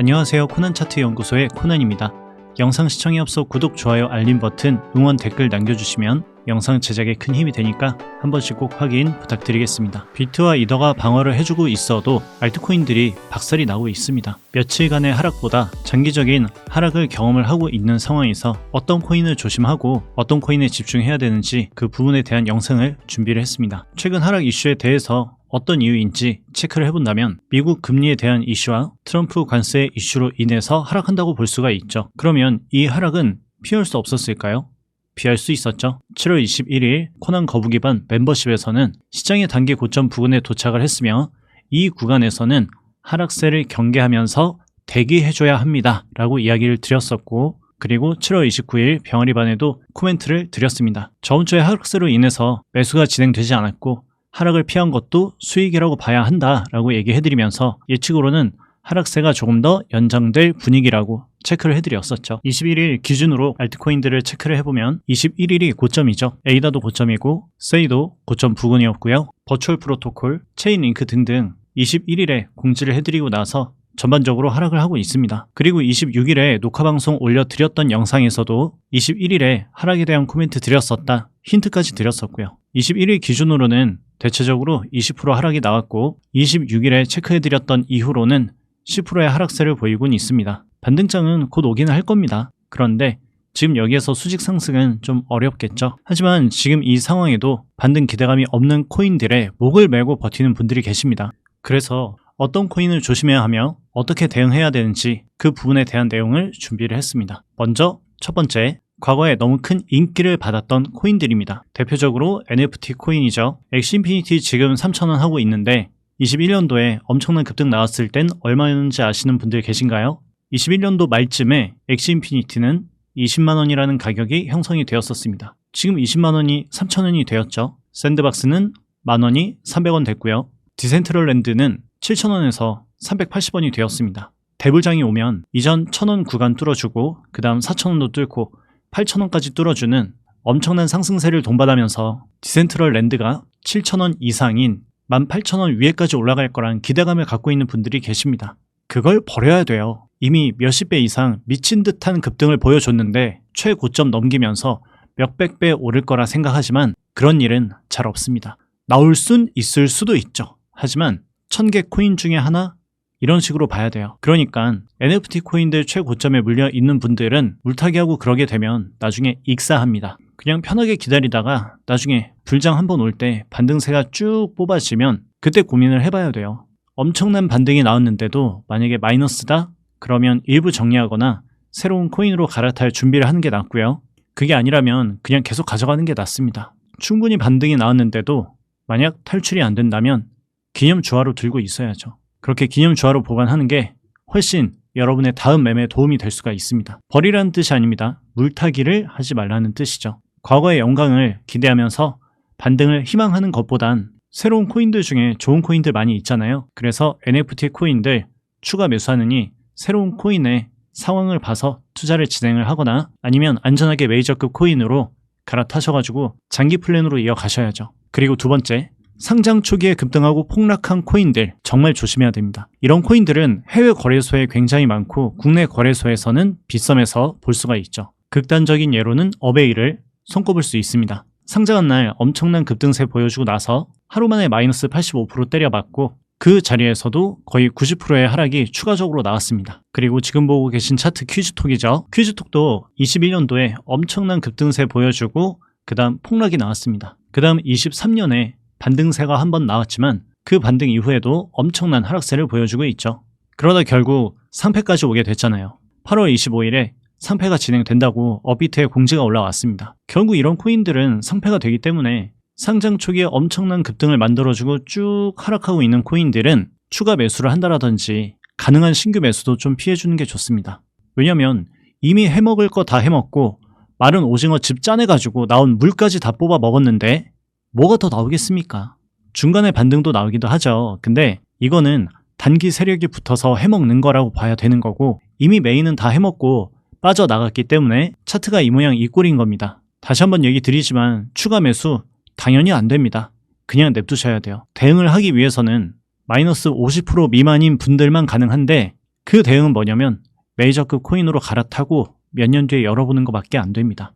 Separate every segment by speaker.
Speaker 1: 안녕하세요. 코난 차트 연구소의 코난입니다. 영상 시청에 앞서 구독, 좋아요, 알림 버튼, 응원 댓글 남겨주시면 영상 제작에 큰 힘이 되니까 한 번씩 꼭 확인 부탁드리겠습니다. 비트와 이더가 방어를 해주고 있어도 알트코인들이 박살이 나고 있습니다. 며칠간의 하락보다 장기적인 하락을 경험을 하고 있는 상황에서 어떤 코인을 조심하고 어떤 코인에 집중해야 되는지 그 부분에 대한 영상을 준비를 했습니다. 최근 하락 이슈에 대해서 어떤 이유인지 체크를 해본다면 미국 금리에 대한 이슈와 트럼프 관세 이슈로 인해서 하락한다고 볼 수가 있죠. 그러면 이 하락은 피할 수 없었을까요? 피할 수 있었죠. 7월 21일 코난 거북이 반 멤버십에서는 시장의 단기 고점 부근에 도착을 했으며 이 구간에서는 하락세를 경계하면서 대기해줘야 합니다. 라고 이야기를 드렸었고 그리고 7월 29일 병아리 반에도 코멘트를 드렸습니다. 저번 주에 하락세로 인해서 매수가 진행되지 않았고 하락을 피한 것도 수익이라고 봐야 한다라고 얘기해드리면서 예측으로는 하락세가 조금 더 연장될 분위기라고 체크를 해드렸었죠. 21일 기준으로 알트코인들을 체크를 해보면 21일이 고점이죠. 에이다도 고점이고 세이도 고점 부근이었고요. 버추얼 프로토콜, 체인 링크 등등 21일에 공지를 해드리고 나서 전반적으로 하락을 하고 있습니다. 그리고 26일에 녹화방송 올려드렸던 영상에서도 21일에 하락에 대한 코멘트 드렸었다. 힌트까지 드렸었고요. 21일 기준으로는 대체적으로 20% 하락이 나왔고 26일에 체크해드렸던 이후로는 10%의 하락세를 보이곤 있습니다. 반등장은 곧 오기는 할 겁니다. 그런데 지금 여기에서 수직 상승은 좀 어렵겠죠. 하지만 지금 이 상황에도 반등 기대감이 없는 코인들의 목을 메고 버티는 분들이 계십니다. 그래서 어떤 코인을 조심해야 하며 어떻게 대응해야 되는지 그 부분에 대한 내용을 준비를 했습니다. 먼저 첫 번째, 과거에 너무 큰 인기를 받았던 코인들입니다. 대표적으로 NFT 코인이죠. 엑시인피니티 지금 3,000원 하고 있는데 21년도에 엄청난 급등 나왔을 땐 얼마였는지 아시는 분들 계신가요? 21년도 말쯤에 엑시인피니티는 20만원이라는 가격이 형성이 되었었습니다. 지금 20만원이 3,000원이 되었죠. 샌드박스는 만원이 300원 됐고요. 디센트럴랜드는 7,000원에서 380원이 되었습니다. 대불장이 오면 이전 1,000원 구간 뚫어주고 그 다음 4,000원도 뚫고 8,000원까지 뚫어주는 엄청난 상승세를 동반하면서 디센트럴 랜드가 7,000원 이상인 18,000원 위에까지 올라갈 거란 기대감을 갖고 있는 분들이 계십니다. 그걸 버려야 돼요. 이미 몇십 배 이상 미친 듯한 급등을 보여줬는데 최고점 넘기면서 몇백 배 오를 거라 생각하지만 그런 일은 잘 없습니다. 나올 순 있을 수도 있죠. 하지만 천 개 코인 중에 하나 이런 식으로 봐야 돼요. 그러니까 NFT 코인들 최고점에 물려 있는 분들은 물타기하고 그러게 되면 나중에 익사합니다. 그냥 편하게 기다리다가 나중에 불장 한번 올 때 반등세가 쭉 뽑아지면 그때 고민을 해봐야 돼요. 엄청난 반등이 나왔는데도 만약에 마이너스다? 그러면 일부 정리하거나 새로운 코인으로 갈아탈 준비를 하는 게 낫고요. 그게 아니라면 그냥 계속 가져가는 게 낫습니다. 충분히 반등이 나왔는데도 만약 탈출이 안 된다면 기념 주화로 들고 있어야죠. 그렇게 기념 주화로 보관하는 게 훨씬 여러분의 다음 매매에 도움이 될 수가 있습니다. 버리라는 뜻이 아닙니다. 물타기를 하지 말라는 뜻이죠. 과거의 영광을 기대하면서 반등을 희망하는 것보단 새로운 코인들 중에 좋은 코인들 많이 있잖아요. 그래서 NFT 코인들 추가 매수하느니 새로운 코인의 상황을 봐서 투자를 진행을 하거나 아니면 안전하게 메이저급 코인으로 갈아타셔가지고 장기 플랜으로 이어가셔야죠. 그리고 두 번째, 상장 초기에 급등하고 폭락한 코인들 정말 조심해야 됩니다. 이런 코인들은 해외 거래소에 굉장히 많고 국내 거래소에서는 빗썸에서 볼 수가 있죠. 극단적인 예로는 어베이를 손꼽을 수 있습니다. 상장한 날 엄청난 급등세 보여주고 나서 하루 만에 마이너스 85% 때려맞고 그 자리에서도 거의 90%의 하락이 추가적으로 나왔습니다. 그리고 지금 보고 계신 차트 퀴즈톡이죠. 퀴즈톡도 21년도에 엄청난 급등세 보여주고 그 다음 폭락이 나왔습니다. 그 다음 23년에 반등세가 한 번 나왔지만 그 반등 이후에도 엄청난 하락세를 보여주고 있죠. 그러다 결국 상패까지 오게 됐잖아요. 8월 25일에 상패가 진행된다고 업비트에 공지가 올라왔습니다. 결국 이런 코인들은 상패가 되기 때문에 상장 초기에 엄청난 급등을 만들어주고 쭉 하락하고 있는 코인들은 추가 매수를 한다라든지 가능한 신규 매수도 좀 피해주는 게 좋습니다. 왜냐면 이미 해먹을 거 다 해먹고 마른 오징어 집 짜내가지고 나온 물까지 다 뽑아 먹었는데 뭐가 더 나오겠습니까? 중간에 반등도 나오기도 하죠. 근데 이거는 단기 세력이 붙어서 해먹는 거라고 봐야 되는 거고 이미 메인은 다 해먹고 빠져나갔기 때문에 차트가 이 모양 이 꼴인 겁니다. 다시 한번 얘기 드리지만 추가 매수 당연히 안 됩니다. 그냥 냅두셔야 돼요. 대응을 하기 위해서는 마이너스 50% 미만인 분들만 가능한데 그 대응은 뭐냐면 메이저급 코인으로 갈아타고 몇 년 뒤에 열어보는 것밖에 안 됩니다.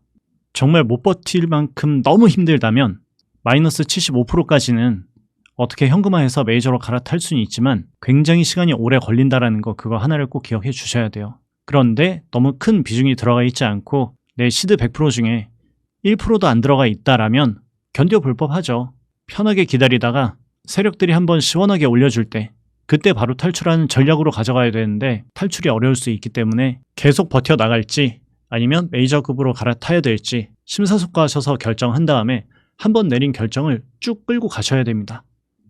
Speaker 1: 정말 못 버틸 만큼 너무 힘들다면 마이너스 75%까지는 어떻게 현금화해서 메이저로 갈아탈 수는 있지만 굉장히 시간이 오래 걸린다라는 거 그거 하나를 꼭 기억해 주셔야 돼요. 그런데 너무 큰 비중이 들어가 있지 않고 내 시드 100% 중에 1%도 안 들어가 있다라면 견뎌볼 법하죠. 편하게 기다리다가 세력들이 한번 시원하게 올려줄 때 그때 바로 탈출하는 전략으로 가져가야 되는데 탈출이 어려울 수 있기 때문에 계속 버텨 나갈지 아니면 메이저급으로 갈아타야 될지 심사숙고하셔서 결정한 다음에 한 번 내린 결정을 쭉 끌고 가셔야 됩니다.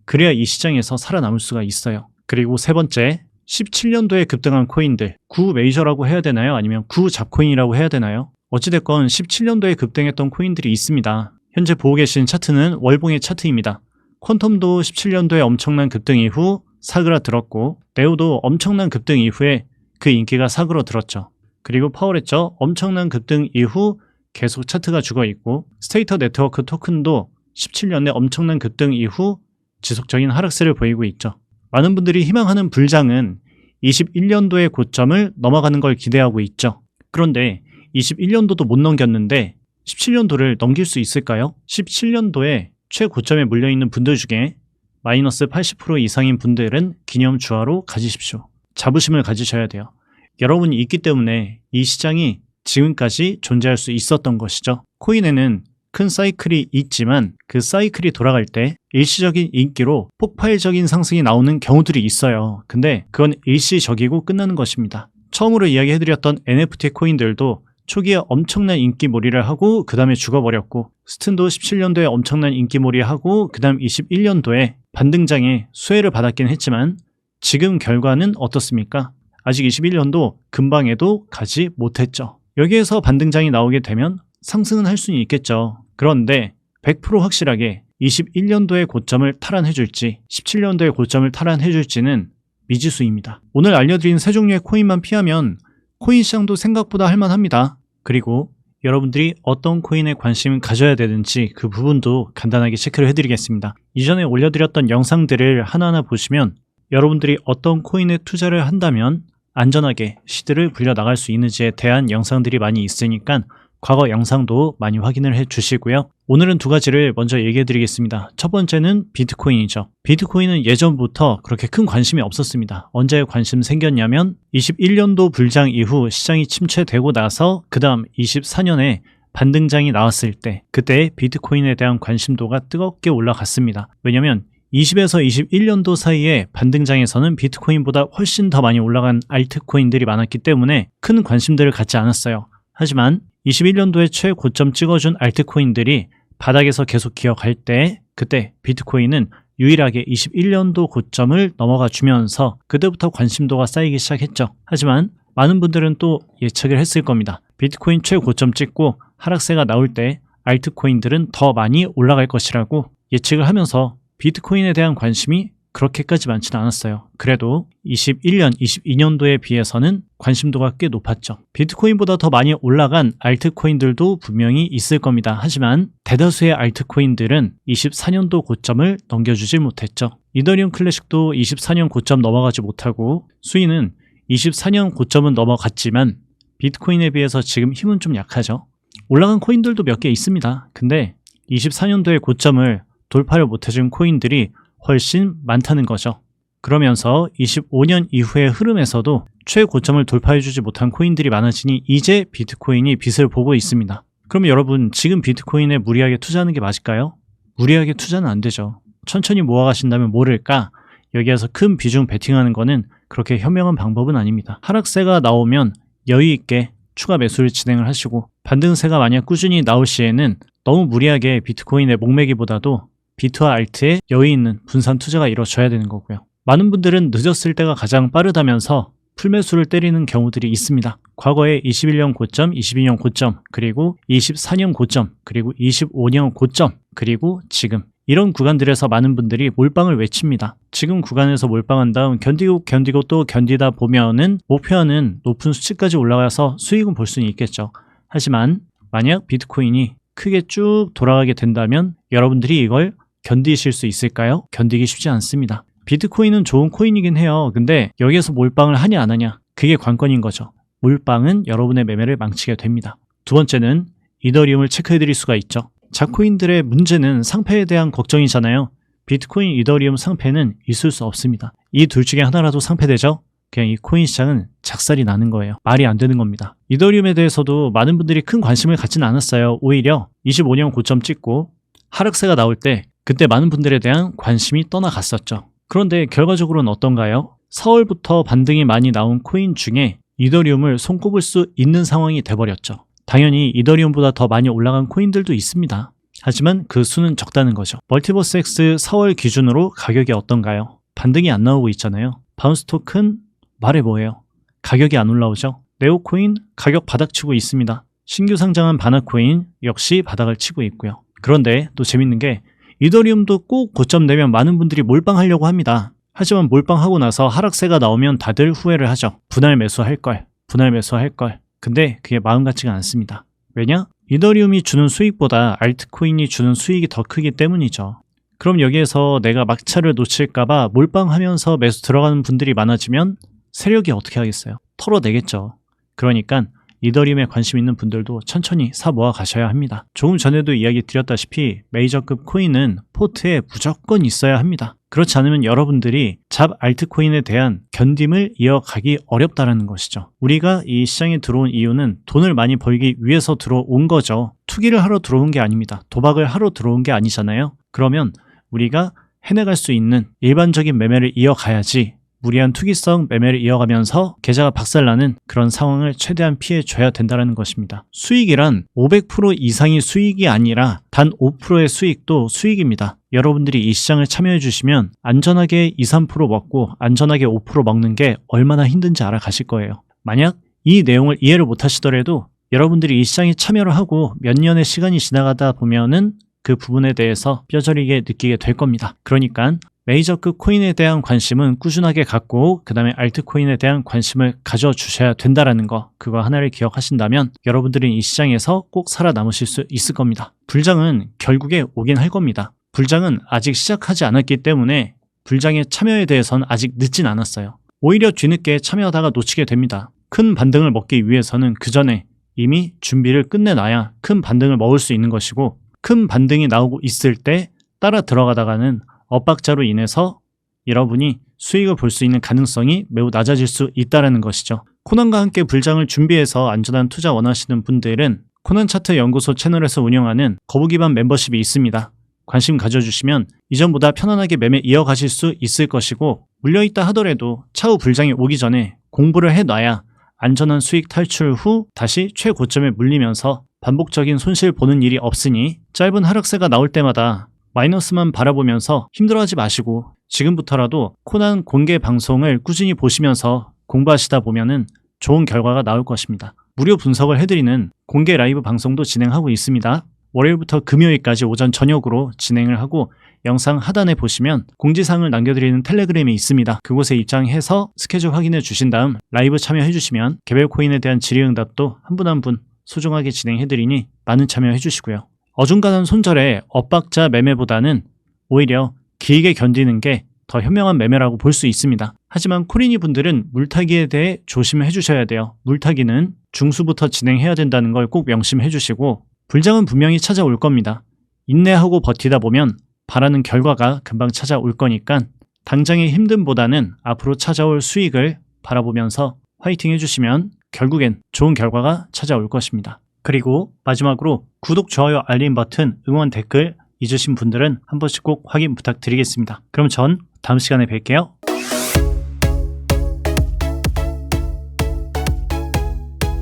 Speaker 1: 그래야 이 시장에서 살아남을 수가 있어요. 그리고 세 번째, 17년도에 급등한 코인들, 구 메이저라고 해야 되나요? 아니면 구 잡코인이라고 해야 되나요? 어찌됐건 17년도에 급등했던 코인들이 있습니다. 현재 보고 계신 차트는 월봉의 차트입니다. 퀀텀도 17년도에 엄청난 급등 이후 사그라들었고 네오도 엄청난 급등 이후에 그 인기가 사그러들었죠. 그리고 파워레죠 엄청난 급등 이후 계속 차트가 죽어 있고 스테이터 네트워크 토큰도 17년에 엄청난 급등 이후 지속적인 하락세를 보이고 있죠. 많은 분들이 희망하는 불장은 21년도의 고점을 넘어가는 걸 기대하고 있죠. 그런데 21년도도 못 넘겼는데 17년도를 넘길 수 있을까요? 17년도에 최고점에 물려있는 분들 중에 마이너스 80% 이상인 분들은 기념 주화로 가지십시오. 자부심을 가지셔야 돼요. 여러분이 있기 때문에 이 시장이 지금까지 존재할 수 있었던 것이죠. 코인에는 큰 사이클이 있지만 그 사이클이 돌아갈 때 일시적인 인기로 폭발적인 상승이 나오는 경우들이 있어요. 근데 그건 일시적이고 끝나는 것입니다. 처음으로 이야기해드렸던 NFT 코인들도 초기에 엄청난 인기몰이를 하고 그 다음에 죽어버렸고 스튼도 17년도에 엄청난 인기몰이하고 그 다음 21년도에 반등장에 수혜를 받았긴 했지만 지금 결과는 어떻습니까? 아직 21년도 금방에도 가지 못했죠. 여기에서 반등장이 나오게 되면 상승은 할 수는 있겠죠. 그런데 100% 확실하게 21년도의 고점을 탈환해줄지 17년도의 고점을 탈환해줄지는 미지수입니다. 오늘 알려드린 세 종류의 코인만 피하면 코인 시장도 생각보다 할만합니다. 그리고 여러분들이 어떤 코인에 관심을 가져야 되는지 그 부분도 간단하게 체크를 해드리겠습니다. 이전에 올려드렸던 영상들을 하나하나 보시면 여러분들이 어떤 코인에 투자를 한다면 안전하게 시드를 불려나갈 수 있는지에 대한 영상들이 많이 있으니까 과거 영상도 많이 확인을 해 주시고요. 오늘은 두 가지를 먼저 얘기해 드리겠습니다. 첫 번째는 비트코인이죠. 비트코인은 예전부터 그렇게 큰 관심이 없었습니다. 언제 관심 생겼냐면 21년도 불장 이후 시장이 침체되고 나서 그 다음 24년에 반등장이 나왔을 때 그때 비트코인에 대한 관심도가 뜨겁게 올라갔습니다. 왜냐면 20에서 21년도 사이에 반등장에서는 비트코인보다 훨씬 더 많이 올라간 알트코인들이 많았기 때문에 큰 관심들을 갖지 않았어요. 하지만 21년도에 최고점 찍어준 알트코인들이 바닥에서 계속 기어갈 때 그때 비트코인은 유일하게 21년도 고점을 넘어가 주면서 그때부터 관심도가 쌓이기 시작했죠. 하지만 많은 분들은 또 예측을 했을 겁니다. 비트코인 최고점 찍고 하락세가 나올 때 알트코인들은 더 많이 올라갈 것이라고 예측을 하면서 비트코인에 대한 관심이 그렇게까지 많지는 않았어요. 그래도 21년, 22년도에 비해서는 관심도가 꽤 높았죠. 비트코인보다 더 많이 올라간 알트코인들도 분명히 있을 겁니다. 하지만 대다수의 알트코인들은 24년도 고점을 넘겨주지 못했죠. 이더리움 클래식도 24년 고점 넘어가지 못하고 수위는 24년 고점은 넘어갔지만 비트코인에 비해서 지금 힘은 좀 약하죠. 올라간 코인들도 몇 개 있습니다. 근데 24년도의 고점을 돌파를 못해준 코인들이 훨씬 많다는 거죠. 그러면서 25년 이후의 흐름에서도 최고점을 돌파해주지 못한 코인들이 많아지니 이제 비트코인이 빛을 보고 있습니다. 그럼 여러분 지금 비트코인에 무리하게 투자하는 게 맞을까요? 무리하게 투자는 안 되죠. 천천히 모아가신다면 모를까? 여기에서 큰 비중 베팅하는 거는 그렇게 현명한 방법은 아닙니다. 하락세가 나오면 여유 있게 추가 매수를 진행을 하시고 반등세가 만약 꾸준히 나올 시에는 너무 무리하게 비트코인에 목매기보다도 비트와 알트에 여유 있는 분산 투자가 이루어져야 되는 거고요. 많은 분들은 늦었을 때가 가장 빠르다면서 풀매수를 때리는 경우들이 있습니다. 과거에 21년 고점, 22년 고점, 그리고 24년 고점, 그리고 25년 고점, 그리고 지금 이런 구간들에서 많은 분들이 몰빵을 외칩니다. 지금 구간에서 몰빵한 다음 견디고 견디고 또 견디다 보면은 목표하는 높은 수치까지 올라가서 수익은 볼 수는 있겠죠. 하지만 만약 비트코인이 크게 쭉 돌아가게 된다면 여러분들이 이걸 견디실 수 있을까요? 견디기 쉽지 않습니다. 비트코인은 좋은 코인이긴 해요. 근데 여기에서 몰빵을 하냐 안 하냐 그게 관건인 거죠. 몰빵은 여러분의 매매를 망치게 됩니다. 두 번째는 이더리움을 체크해 드릴 수가 있죠. 자코인들의 문제는 상패에 대한 걱정이잖아요. 비트코인, 이더리움 상패는 있을 수 없습니다. 이 둘 중에 하나라도 상패되죠? 그냥 이 코인 시장은 작살이 나는 거예요. 말이 안 되는 겁니다. 이더리움에 대해서도 많은 분들이 큰 관심을 갖지는 않았어요. 오히려 25년 고점 찍고 하락세가 나올 때 그때 많은 분들에 대한 관심이 떠나갔었죠. 그런데 결과적으로는 어떤가요? 4월부터 반등이 많이 나온 코인 중에 이더리움을 손꼽을 수 있는 상황이 돼버렸죠. 당연히 이더리움보다 더 많이 올라간 코인들도 있습니다. 하지만 그 수는 적다는 거죠. 멀티버스 X 4월 기준으로 가격이 어떤가요? 반등이 안 나오고 있잖아요. 바운스 토큰 말해 뭐예요? 가격이 안 올라오죠. 네오코인 가격 바닥치고 있습니다. 신규 상장한 바나코인 역시 바닥을 치고 있고요. 그런데 또 재밌는 게 이더리움도 꼭 고점 내면 많은 분들이 몰빵하려고 합니다. 하지만 몰빵하고 나서 하락세가 나오면 다들 후회를 하죠. 분할 매수할 걸, 분할 매수할 걸. 근데 그게 마음 같지가 않습니다. 왜냐? 이더리움이 주는 수익보다 알트코인이 주는 수익이 더 크기 때문이죠. 그럼 여기에서 내가 막차를 놓칠까봐 몰빵하면서 매수 들어가는 분들이 많아지면 세력이 어떻게 하겠어요? 털어내겠죠. 그러니까 이더리움에 관심 있는 분들도 천천히 사 모아 가셔야 합니다. 조금 전에도 이야기 드렸다시피 메이저급 코인은 포트에 무조건 있어야 합니다. 그렇지 않으면 여러분들이 잡 알트코인에 대한 견딤을 이어가기 어렵다라는 것이죠. 우리가 이 시장에 들어온 이유는 돈을 많이 벌기 위해서 들어온 거죠. 투기를 하러 들어온 게 아닙니다. 도박을 하러 들어온 게 아니잖아요. 그러면 우리가 해내갈 수 있는 일반적인 매매를 이어가야지 무리한 투기성 매매를 이어가면서 계좌가 박살나는 그런 상황을 최대한 피해줘야 된다는 것입니다. 수익이란 500% 이상이 수익이 아니라 단 5%의 수익도 수익입니다. 여러분들이 이 시장을 참여해 주시면 안전하게 2, 3% 먹고 안전하게 5% 먹는 게 얼마나 힘든지 알아가실 거예요. 만약 이 내용을 이해를 못 하시더라도 여러분들이 이 시장에 참여를 하고 몇 년의 시간이 지나가다 보면은 그 부분에 대해서 뼈저리게 느끼게 될 겁니다. 그러니까 메이저급 코인에 대한 관심은 꾸준하게 갖고 그 다음에 알트코인에 대한 관심을 가져주셔야 된다라는 거 그거 하나를 기억하신다면 여러분들은 이 시장에서 꼭 살아남으실 수 있을 겁니다. 불장은 결국에 오긴 할 겁니다. 불장은 아직 시작하지 않았기 때문에 불장의 참여에 대해서는 아직 늦진 않았어요. 오히려 뒤늦게 참여하다가 놓치게 됩니다. 큰 반등을 먹기 위해서는 그 전에 이미 준비를 끝내놔야 큰 반등을 먹을 수 있는 것이고 큰 반등이 나오고 있을 때 따라 들어가다가는 엇박자로 인해서 여러분이 수익을 볼 수 있는 가능성이 매우 낮아질 수 있다는 것이죠. 코난과 함께 불장을 준비해서 안전한 투자 원하시는 분들은 코난 차트 연구소 채널에서 운영하는 거부 기반 멤버십이 있습니다. 관심 가져주시면 이전보다 편안하게 매매 이어가실 수 있을 것이고 물려있다 하더라도 차후 불장이 오기 전에 공부를 해놔야 안전한 수익 탈출 후 다시 최고점에 물리면서 반복적인 손실 보는 일이 없으니 짧은 하락세가 나올 때마다 마이너스만 바라보면서 힘들어하지 마시고 지금부터라도 코난 공개 방송을 꾸준히 보시면서 공부하시다 보면은 좋은 결과가 나올 것입니다. 무료 분석을 해드리는 공개 라이브 방송도 진행하고 있습니다. 월요일부터 금요일까지 오전 저녁으로 진행을 하고 영상 하단에 보시면 공지사항을 남겨드리는 텔레그램이 있습니다. 그곳에 입장해서 스케줄 확인해 주신 다음 라이브 참여해 주시면 개별 코인에 대한 질의응답도 한 분 한분 소중하게 진행해 드리니 많은 참여해 주시고요. 어중간한 손절에 엇박자 매매보다는 오히려 길게 견디는 게 더 현명한 매매라고 볼 수 있습니다. 하지만 코리니 분들은 물타기에 대해 조심해 주셔야 돼요. 물타기는 중수부터 진행해야 된다는 걸 꼭 명심해 주시고 불장은 분명히 찾아올 겁니다. 인내하고 버티다 보면 바라는 결과가 금방 찾아올 거니까 당장의 힘듦보다는 앞으로 찾아올 수익을 바라보면서 화이팅 해주시면 결국엔 좋은 결과가 찾아올 것입니다. 그리고 마지막으로 구독, 좋아요, 알림 버튼, 응원 댓글 잊으신 분들은 한 번씩 꼭 확인 부탁드리겠습니다. 그럼 전 다음 시간에 뵐게요.